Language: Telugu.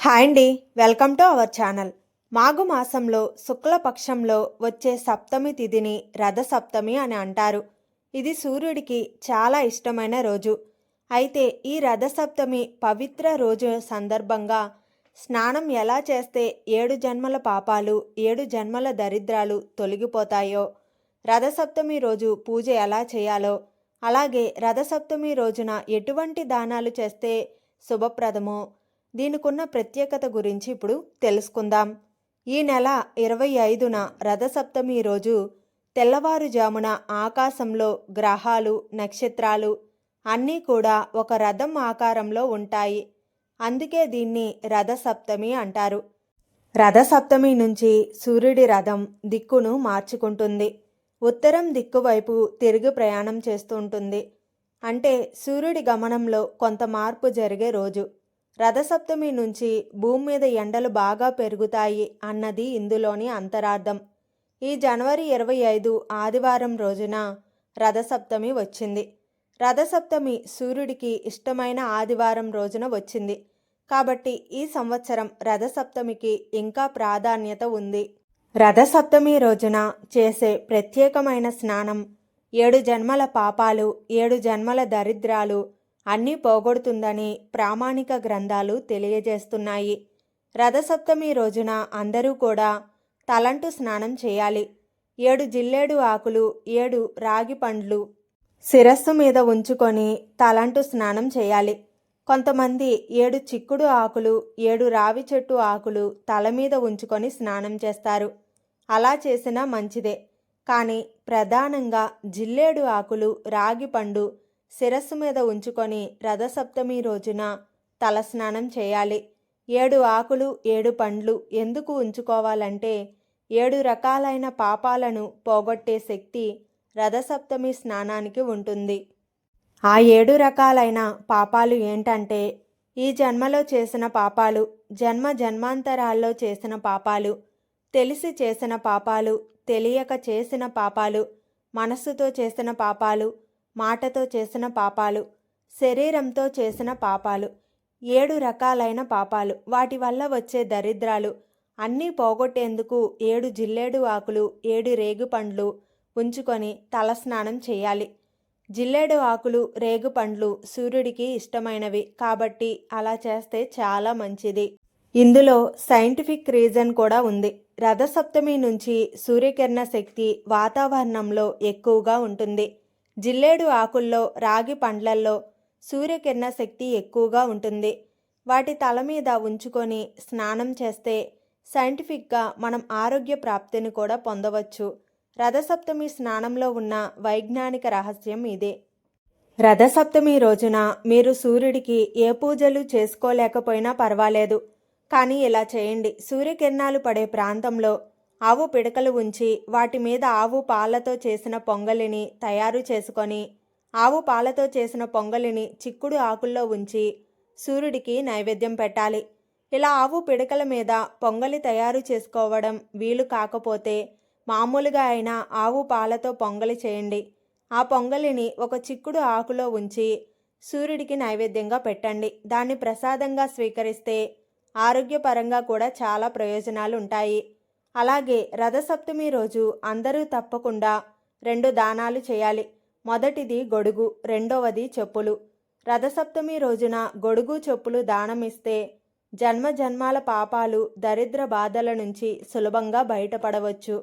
హాయ్ అండి. Welcome to our channel. మాఘ మాసంలో శుక్లపక్షంలో వచ్చే సప్తమి తిథిని రథసప్తమి అని అంటారు. ఇది సూర్యుడికి చాలా ఇష్టమైన రోజు. అయితే ఈ రథ సప్తమి పవిత్ర రోజు సందర్భంగా స్నానం ఎలా చేస్తే ఏడు జన్మల పాపాలు ఏడు జన్మల దరిద్రాలు తొలగిపోతాయో రథసప్తమి రోజు పూజ ఎలా చేయాలో అలాగే రథసప్తమి రోజున ఎటువంటి దానాలు చేస్తే శుభప్రదమో దీనికున్న ప్రత్యేకత గురించి ఇప్పుడు తెలుసుకుందాం. ఈ నెల ఇరవై ఐదున రథసప్తమి రోజు తెల్లవారుజామున ఆకాశంలో గ్రహాలు నక్షత్రాలు అన్నీ కూడా ఒక రథం ఆకారంలో ఉంటాయి. అందుకే దీన్ని రథసప్తమి అంటారు. రథసప్తమి నుంచి సూర్యుడి రథం దిక్కును మార్చుకుంటుంది. ఉత్తరం దిక్కు వైపు తిరిగి ప్రయాణం చేస్తూ ఉంటుంది. అంటే సూర్యుడి గమనంలో కొంత మార్పు జరిగే రోజు. రథసప్తమి నుంచి భూమి మీద ఎండలు బాగా పెరుగుతాయి అన్నది ఇందులోని అంతరార్థం. ఈ జనవరి ఇరవై ఐదు ఆదివారం రోజున రథసప్తమి వచ్చింది. రథసప్తమి సూర్యుడికి ఇష్టమైన ఆదివారం రోజున వచ్చింది. కాబట్టి ఈ సంవత్సరం రథసప్తమికి ఇంకా ప్రాధాన్యత ఉంది. రథసప్తమి రోజున చేసే ప్రత్యేకమైన స్నానం ఏడు జన్మల పాపాలు ఏడు జన్మల దరిద్రాలు అన్నీ పోగొడుతుందని ప్రామాణిక గ్రంథాలు తెలియజేస్తున్నాయి. రథసప్తమి రోజున అందరూ కూడా తలంటు స్నానం చేయాలి. ఏడు జిల్లేడు ఆకులు ఏడు రాగి పండ్లు శిరస్సు మీద ఉంచుకొని తలంటు స్నానం చేయాలి. కొంతమంది ఏడు చిక్కుడు ఆకులు ఏడు రావి చెట్టు ఆకులు తల మీద ఉంచుకొని స్నానం చేస్తారు. అలా చేసినా మంచిదే. కానీ ప్రధానంగా జిల్లేడు ఆకులు రాగి పండు శిరస్సు మీద ఉంచుకొని రథసప్తమి రోజున తలస్నానం చేయాలి. ఏడు ఆకులు ఏడు పండ్లు ఎందుకు ఉంచుకోవాలంటే ఏడు రకాలైన పాపాలను పోగొట్టే శక్తి రథసప్తమి స్నానానికి ఉంటుంది. ఆ ఏడు రకాలైన పాపాలు ఏంటంటే ఈ జన్మలో చేసిన పాపాలు జన్మ జన్మాంతరాల్లో చేసిన పాపాలు తెలిసి చేసిన పాపాలు తెలియక చేసిన పాపాలు మనస్సుతో చేసిన పాపాలు మాటతో చేసిన పాపాలు శరీరంతో చేసిన పాపాలు ఏడు రకాలైన పాపాలు. వాటి వల్ల వచ్చే దరిద్రాలు అన్నీ పోగొట్టేందుకు ఏడు జిల్లేడు ఆకులు ఏడు రేగు పండ్లు ఉంచుకొని తలస్నానం చేయాలి. జిల్లేడు ఆకులు రేగు పండ్లు సూర్యుడికి ఇష్టమైనవి కాబట్టి అలా చేస్తే చాలా మంచిది. ఇందులో సైంటిఫిక్ రీజన్ కూడా ఉంది. రథసప్తమి నుంచి సూర్యకిరణ శక్తి వాతావరణంలో ఎక్కువగా ఉంటుంది. జిల్లేడు ఆకుల్లో రాగి పండ్లల్లో సూర్యకిరణ శక్తి ఎక్కువగా ఉంటుంది. వాటి తల మీద ఉంచుకొని స్నానం చేస్తే సైంటిఫిక్గా మనం ఆరోగ్య ప్రాప్తిని కూడా పొందవచ్చు. రథసప్తమి స్నానంలో ఉన్న వైజ్ఞానిక రహస్యం ఇదే. రథసప్తమి రోజున మీరు సూర్యుడికి ఏ పూజలు చేసుకోలేకపోయినా పర్వాలేదు. కానీ ఇలా చేయండి. సూర్యకిరణాలు పడే ప్రాంతంలో ఆవు పిడకలు ఉంచి వాటి మీద ఆవు పాలతో చేసిన పొంగలిని తయారు చేసుకొని ఆవు పాలతో చేసిన పొంగలిని చిక్కుడు ఆకుల్లో ఉంచి సూర్యుడికి నైవేద్యం పెట్టాలి. ఇలా ఆవు పిడకల మీద పొంగలి తయారు చేసుకోవడం వీలు కాకపోతే మామూలుగా అయినా ఆవు పాలతో పొంగలి చేయండి. ఆ పొంగలిని ఒక చిక్కుడు ఆకులో ఉంచి సూర్యుడికి నైవేద్యంగా పెట్టండి. దాన్ని ప్రసాదంగా స్వీకరిస్తే ఆరోగ్యపరంగా కూడా చాలా ప్రయోజనాలు ఉంటాయి. అలాగే రథసప్తమి రోజు అందరూ తప్పకుండా రెండు దానాలు చేయాలి. మొదటిది గొడుగు రెండవది చెప్పులు. రథసప్తమి రోజున గొడుగు చెప్పులు దానమిస్తే జన్మ జన్మాల పాపాలు దరిద్ర బాధల నుంచి సులభంగా బయటపడవచ్చు.